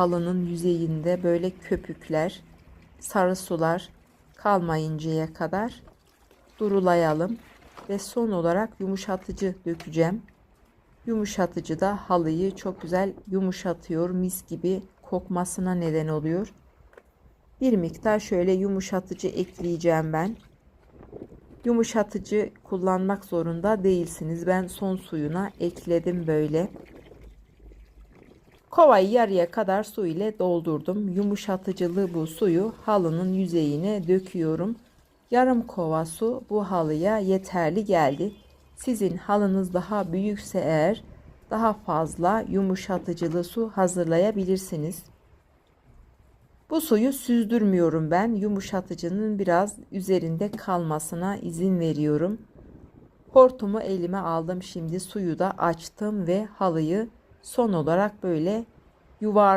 halının yüzeyinde böyle köpükler, sarı sular kalmayıncaya kadar durulayalım ve son olarak yumuşatıcı dökeceğim. Yumuşatıcı da halıyı çok güzel yumuşatıyor, mis gibi kokmasına neden oluyor. Bir miktar şöyle yumuşatıcı ekleyeceğim ben. Yumuşatıcı kullanmak zorunda değilsiniz. Ben son suyuna ekledim böyle. Kovayı yarıya kadar su ile doldurdum. Yumuşatıcılı bu suyu halının yüzeyine döküyorum. Yarım kova su bu halıya yeterli geldi. Sizin halınız daha büyükse eğer daha fazla yumuşatıcılı su hazırlayabilirsiniz. Bu suyu süzdürmüyorum ben. Yumuşatıcının biraz üzerinde kalmasına izin veriyorum. Hortumu elime aldım. Şimdi suyu da açtım ve halıyı son olarak böyle yuvar